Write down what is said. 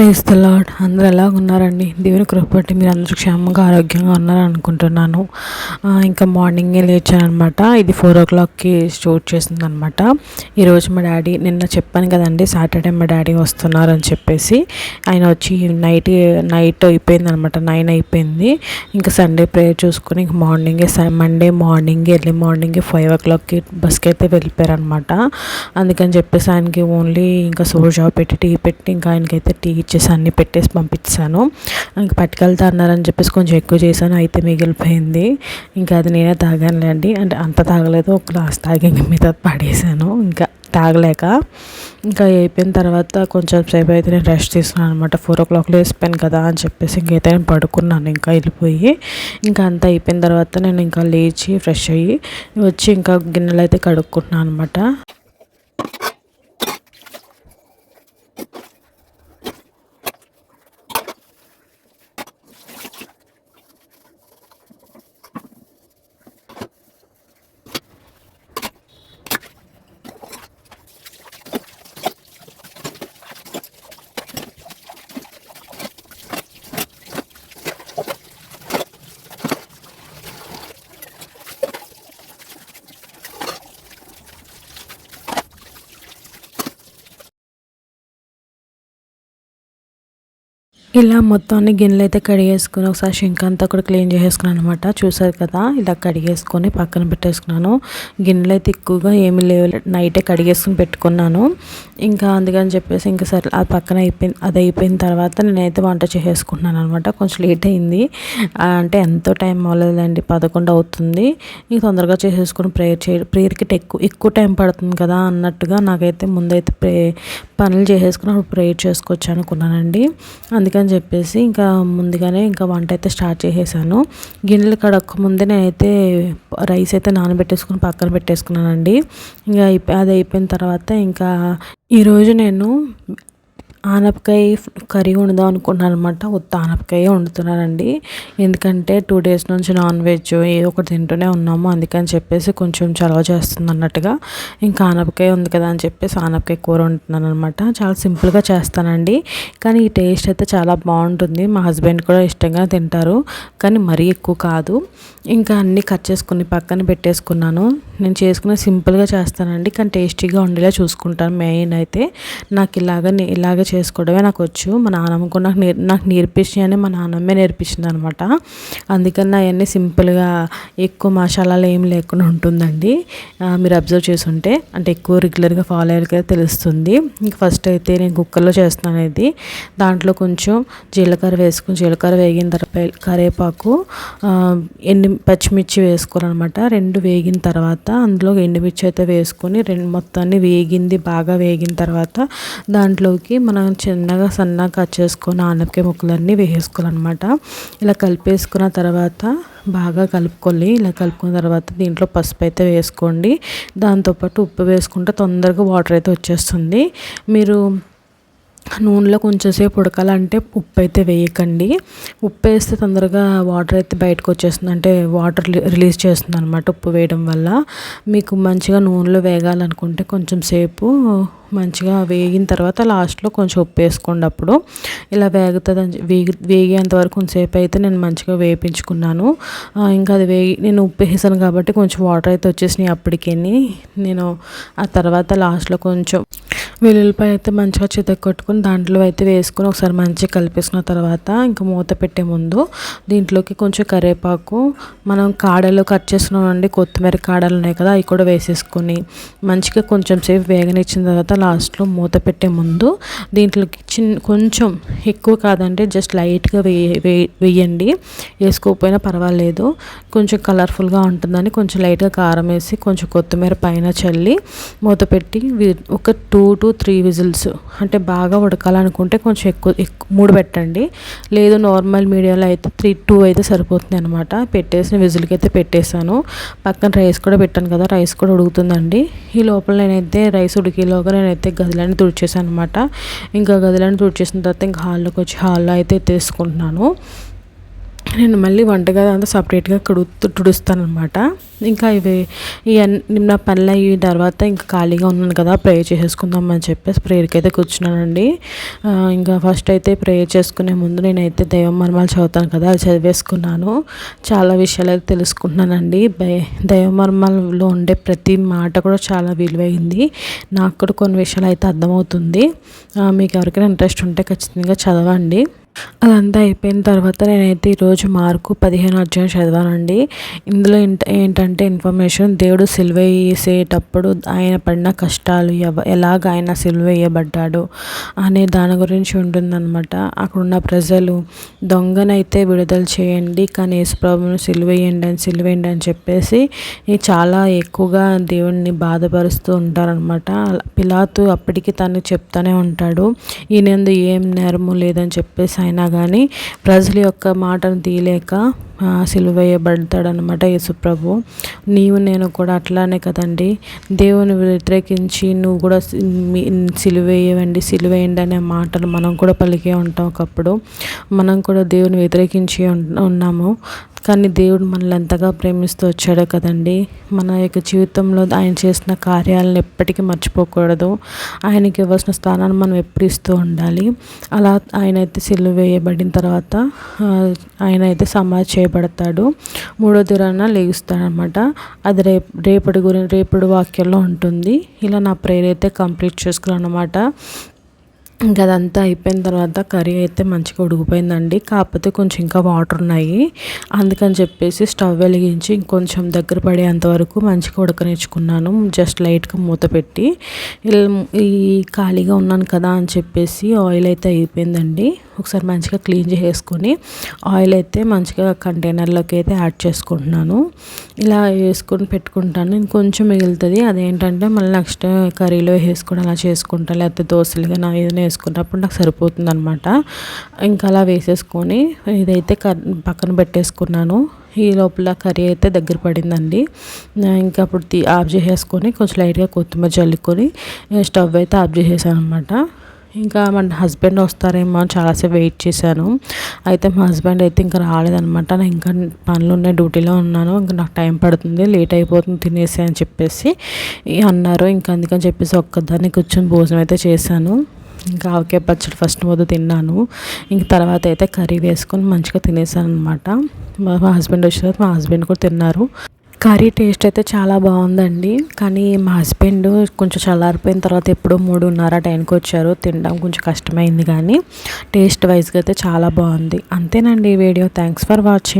Praise the lord అందరు ఎలా ఉన్నారండి? దేవుని కృపట్టి మీరు అందరూ క్షేమంగా ఆరోగ్యంగా ఉన్నారని అనుకుంటున్నాను. ఇంకా మార్నింగే లేచానమాట అనమాట ఇది ఫోర్ ఓ క్లాక్కి స్టోర్ చేసింది అనమాట ఈరోజు మా డాడీ నిన్న చెప్పాను కదండి సాటర్డే మా డాడీ వస్తున్నారు అని చెప్పేసి. ఆయన వచ్చి నైట్ నైట్ అయిపోయింది అనమాట నైన్ అయిపోయింది. ఇంకా సండే ప్రేయర్ చూసుకుని ఇంక మార్నింగే మండే మార్నింగే ఎర్లీ మార్నింగే ఫైవ్ ఓ క్లాక్కి బస్కి అయితే వెళ్ళిపోయారు అనమాట అందుకని చెప్పేసి ఆయనకి ఓన్లీ ఇంకా సోజా పెట్టి టీ పెట్టి ఇంకా ఆయనకైతే టీ ఇచ్చేసి అన్నీ పెట్టేసి పంపించాను ఇంక పట్టుకెళ్తా అన్నారని చెప్పేసి కొంచెం ఎక్కువ చేశాను అయితే మిగిలిపోయింది. ఇంకా అది నేనే తాగానులేండి అంటే అంత తాగలేదు ఒక గ్లాస్ తాగి మీద పడేసాను ఇంకా తాగలేక ఇంకా అయిపోయిన తర్వాత కొంచెం సేపు అయితే నేను రెస్ట్ తీసుకున్నాను అనమాట ఫోర్ ఓ క్లాక్లో వేసిపోయాను కదా అని చెప్పేసి ఇంకైతే నేను పడుకున్నాను ఇంకా వెళ్ళిపోయి. ఇంకా అంతా అయిపోయిన తర్వాత నేను ఇంకా లేచి ఫ్రెష్ అయ్యి వచ్చి ఇంకా గిన్నెలు అయితే కడుక్కుంటున్నాను అనమాట ఇలా మొత్తాన్ని గిన్నెలు అయితే కడిగేసుకుని ఒకసారి షింక్ అంతా కూడా క్లీన్ చేసేసుకున్నాను అనమాట చూసారు కదా ఇలా కడిగేసుకొని పక్కన పెట్టేసుకున్నాను. గిన్నెలు అయితే ఎక్కువగా ఏమి లేవు. నైటే కడిగేసుకుని పెట్టుకున్నాను. ఇంకా అందుకని చెప్పేసి ఇంకా సరే అది పక్కన అయిపోయింది అది అయిపోయిన తర్వాత నేనైతే వంట చేసేసుకుంటున్నాను అనమాట కొంచెం లేట్ అయింది. అంటే ఎంతో టైం అవ్వలేదండి పదకొండు అవుతుంది. ఇంక తొందరగా చేసేసుకుని ప్రేయర్ చే ప్రేయర్కి ఎక్కువ ఎక్కువ టైం పడుతుంది కదా అన్నట్టుగా నాకైతే ముందైతే ప్రే పనులు చేసేసుకుని అప్పుడు ప్రేయర్ చేసుకోవచ్చు అనుకున్నానండి. అందుకని అని చెప్పేసి ఇంకా ముందుగానే ఇంకా వంట అయితే స్టార్ట్ చేసేసాను. గిన్నెలు కడక్క ముందే నేనైతే రైస్ అయితే నానబెట్టేసుకుని పక్కన పెట్టేసుకున్నానండి. ఇంకా అది అయిపోయిన తర్వాత ఇంకా ఈరోజు నేను ఆనపకాయ కర్రీ వండుదాం అనుకున్నాను అనమాట ఉత్త ఆనపకాయ వండుతున్నానండి ఎందుకంటే టూ డేస్ నుంచి నాన్ వెజ్ ఏదో ఒకటి తింటూనే ఉన్నాము. అందుకని చెప్పేసి కొంచెం చలవ చేస్తుంది అన్నట్టుగా ఇంకా ఆనపకాయ ఉంది కదా అని చెప్పేసి ఆనపకాయ కూర వండుతున్నాను అనమాట చాలా సింపుల్గా చేస్తానండి. కానీ ఈ టేస్ట్ అయితే చాలా బాగుంటుంది. మా హస్బెండ్ కూడా ఇష్టంగా తింటారు. కానీ మరీ ఎక్కువ కాదు. ఇంకా అన్నీ కట్ చేసుకుని పక్కన పెట్టేసుకున్నాను. నేను చేసుకున్న సింపుల్గా చేస్తానండి. కానీ టేస్టీగా ఉండేలా చూసుకుంటాను. మెయిన్ అయితే నాకు ఇలాగ ఇలాగ చేసుకోవడమే నాకు వచ్చు. మా నాన్నమ్మ కూడా నాకు నేర్ నాకు నేర్పించి మా నాన్నమ్మే నేర్పించింది అనమాట అందుకని అవన్నీ సింపుల్గా ఎక్కువ మసాలాలు ఏం లేకుండా ఉంటుందండి. మీరు అబ్జర్వ్ చేసుంటే అంటే ఎక్కువ రెగ్యులర్గా ఫాలో అయ్యారు తెలుస్తుంది. ఇంక ఫస్ట్ అయితే నేను కుక్కర్లో చేస్తున్నాను ఇది దాంట్లో కొంచెం జీలకర్ర వేసుకుని జీలకర్ర వేగిన తర్వాత కరివేపాకు ఎండు పచ్చిమిర్చి వేసుకోవాలన్నమాట. రెండు వేగిన తర్వాత అందులో ఎండుమిర్చి అయితే వేసుకొని రెండు మొత్తాన్ని వేగింది బాగా వేగిన తర్వాత దాంట్లోకి మనం మనం చిన్నగా సన్నగా కట్ చేసుకొని ఆనపకాయ ముక్కలన్నీ వేసుకోవాలన్నమాట ఇలా కలిపేసుకున్న తర్వాత బాగా కలుపుకోవాలి ఇలా కలుపుకున్న తర్వాత దీంట్లో పసుపు అయితే వేసుకోండి. దాంతోపాటు ఉప్పు వేసుకుంటే తొందరగా వాటర్ అయితే వచ్చేస్తుంది. మీరు నూనెలో కొంచెం సేపు ఉడకాలంటే ఉప్పు అయితే వేయకండి. ఉప్పు వేస్తే తొందరగా వాటర్ అయితే బయటకు వచ్చేస్తుంది. అంటే వాటర్ రిలీజ్ చేస్తుంది అనమాట ఉప్పు వేయడం వల్ల. మీకు మంచిగా నూనెలో వేగాలనుకుంటే కొంచెం సేపు మంచిగా వేగిన తర్వాత లాస్ట్లో కొంచెం ఉప్పు వేసుకోండి అప్పుడు. ఇలా వేగుతుంది అని వేగి వేగేంత వరకు కొంచెంసేపు అయితే నేను మంచిగా వేపించుకున్నాను. ఇంకా అది వేగి నేను ఉప్పు వేసాను కాబట్టి కొంచెం వాటర్ అయితే వచ్చేసినాయి అప్పటికే నేను ఆ తర్వాత లాస్ట్లో కొంచెం వెల్లుల్లిపాయ అయితే మంచిగా చితక్ కొట్టుకుని దాంట్లో అయితే వేసుకుని ఒకసారి మంచిగా కలిపేసుకున్న తర్వాత ఇంకా మూత పెట్టే ముందు దీంట్లోకి కొంచెం కరివేపాకు మనం కాడలు కట్ చేసుకున్నామండి కొత్తిమీర కాడలు ఉన్నాయి కదా అవి కూడా వేసేసుకొని మంచిగా కొంచెం సేపు వేగనిచ్చిన తర్వాత లాస్ట్లో మూత పెట్టే ముందు దీంట్లోకి చిన్న కొంచెం ఎక్కువ కాదండి జస్ట్ లైట్గా వేయ వేయండి. వేసుకోకపోయినా పర్వాలేదు. కొంచెం కలర్ఫుల్గా ఉంటుందని కొంచెం లైట్గా కారం వేసి కొంచెం కొత్తిమీర పైన చల్లి మూత పెట్టి ఒక టూ టు త్రీ విజిల్స్ అంటే బాగా ఉడకాలనుకుంటే కొంచెం ఎక్కువ ఎక్కువ మూడు పెట్టండి. లేదు నార్మల్ మీడియంలో అయితే త్రీ టూ అయితే సరిపోతుంది అనమాట పెట్టేసిన విజిల్కి అయితే పెట్టేశాను. పక్కన రైస్ కూడా పెట్టాను కదా రైస్ కూడా ఉడుకుతుందండి. ఈ లోపల నేనైతే రైస్ ఉడికేలోగా నేనైతే గదిలని తుడిచేసాను అనమాట ఇంకా గదిలని తుడిచేసిన తర్వాత ఇంకా హాల్లోకి వచ్చి హాల్లో అయితే తీసుకుంటున్నాను నేను మళ్ళీ వంటగది అంతా సపరేట్గా కడుగు తుడుస్తాను అనమాట ఇంకా ఇవి ఇవన్నీ నా పనులు అయిన తర్వాత ఇంకా ఖాళీగా ఉన్నాను కదా ప్రేయర్ చేసేసుకుందాం అని చెప్పేసి ప్రేయర్కి అయితే కూర్చున్నానండి. ఇంకా ఫస్ట్ అయితే ప్రేయర్ చేసుకునే ముందు నేనైతే దైవం మర్మాలు చదువుతాను కదా అది చదివేసుకున్నాను. చాలా విషయాలు అయితే తెలుసుకుంటున్నానండి. దైవ మర్మాలలో ఉండే ప్రతి మాట కూడా చాలా విలువైంది. నాకు కూడా కొన్ని విషయాలు అయితే అర్థమవుతుంది. మీకు ఎవరికైనా ఇంట్రెస్ట్ ఉంటే ఖచ్చితంగా చదవండి. అదంతా అయిపోయిన తర్వాత నేనైతే ఈరోజు మార్కు పదిహేను అధ్యాయం చదివానండి. ఇందులో ఏంటంటే ఇన్ఫర్మేషన్ దేవుడు సిలువ వేసేటప్పుడు ఆయన పడిన కష్టాలు ఎవ ఎలాగ ఆయన సిలువ వేయబడ్డాడు అనే దాని గురించి ఉంటుందన్నమాట. అక్కడ ఉన్న ప్రజలు దొంగనైతే విడుదల చేయండి కానీ యేసుప్రభుని సిలువేయండి అని సిలువేయండి అని చెప్పేసి చాలా ఎక్కువగా దేవుణ్ణి బాధపరుస్తూ ఉంటారనమాట పిలాతు అప్పటికి తను చెప్తానే ఉంటాడు ఈయనందు ఏం నేరము లేదని చెప్పేసి అయినా కానీ ప్రజల యొక్క మాటను తీయలేక సిలువేయబడతాడనమాట యేసుప్రభు. నీవు నేను కూడా అట్లానే కదండి. దేవుని వ్యతిరేకించి నువ్వు కూడా సిలువేయవండి సిలువేయండి అనే మాటలు మనం కూడా పలికే ఉంటాం ఒకప్పుడు. మనం కూడా దేవుని వ్యతిరేకించి ఉన్నాము. కానీ దేవుడు మనల్ని ఎంతగా ప్రేమిస్తూ వచ్చాడో కదండి. మన యొక్క జీవితంలో ఆయన చేసిన కార్యాలను ఎప్పటికీ మర్చిపోకూడదు. ఆయనకి ఇవ్వాల్సిన స్థానాన్ని మనం ఎప్పుడు ఇస్తూ ఉండాలి. అలా ఆయన అయితే సిల్లు వేయబడిన తర్వాత ఆయన అయితే సమాధి చేయబడతాడు మూడో దిరాన లేగుస్తాడనమాట. అది రేపు రేపటి గురించి రేపటి వాక్యంలో ఉంటుంది. ఇలా నా ప్రేయర్ అయితే కంప్లీట్ చేసుకున్నాను అనమాట ఇంకా అదంతా అయిపోయిన తర్వాత కర్రీ అయితే మంచిగా ఉడికిపోయిందండి. కాకపోతే కొంచెం ఇంకా వాటర్ ఉన్నాయి. అందుకని చెప్పేసి స్టవ్ వెలిగించి ఇంకొంచెం దగ్గర పడేంత వరకు మంచిగా ఉడకనిచ్చుకున్నాను. జస్ట్ లైట్గా మూత పెట్టి. ఈ ఖాళీగా ఉన్నాను కదా అని చెప్పేసి ఆయిల్ అయితే అయిపోయిందండి. ఒకసారి మంచిగా క్లీన్ చేసుకొని ఆయిల్ అయితే మంచిగా కంటైనర్లోకి అయితే యాడ్ చేసుకుంటున్నాను. ఇలా వేసుకొని పెట్టుకుంటాను. ఇంకొంచెం మిగులుతుంది. అదేంటంటే మళ్ళీ నెక్స్ట్ కర్రీలో వేసుకొని అలా చేసుకుంటాను లేకపోతే దోశలుగా నా ఏదైనా వేసుకున్నప్పుడు నాకు సరిపోతుంది అనమాట ఇంకా అలా వేసేసుకొని ఇదైతే పక్కన పెట్టేసుకున్నాను. ఈ లోపల కర్రీ అయితే దగ్గర పడిందండి. ఇంకా అప్పుడు ఆఫ్ చేసేసుకొని కొంచెం లైట్గా కొత్తిమీర చల్లుకొని స్టవ్ అయితే ఆఫ్ చేసేసాను అనమాట ఇంకా మన హస్బెండ్ వస్తారేమో అని చాలాసేపు వెయిట్ చేశాను. అయితే మా హస్బెండ్ అయితే ఇంకా రాలేదనమాట నేను ఇంకా పనులు ఉన్నాయి డ్యూటీలో ఉన్నాను. ఇంకా నాకు టైం పడుతుంది లేట్ అయిపోతుంది తినేసి అని చెప్పేసి అన్నారు. ఇంకా అందుకని చెప్పేసి ఒక్కదాన్ని కూర్చొని భోజనం అయితే చేశాను. ఇంకా ఆవకాయ పచ్చడి ఫస్ట్ మొదలు తిన్నాను. ఇంక తర్వాత అయితే కర్రీ వేసుకొని మంచిగా తినేసాను అనమాట మా హస్బెండ్ వచ్చిన మా హస్బెండ్ కూడా తిన్నారు. కర్రీ టేస్ట్ అయితే చాలా బాగుందండి. కానీ మా హస్బెండ్ కొంచెం చల్లారిపోయిన తర్వాత ఎప్పుడో మూడున్నర టైంకి వచ్చారు. తినడం కొంచెం కష్టమైంది కానీ టేస్ట్ వైజ్గా అయితే చాలా బాగుంది. అంతేనండి ఈ వీడియో. Thanks for watching.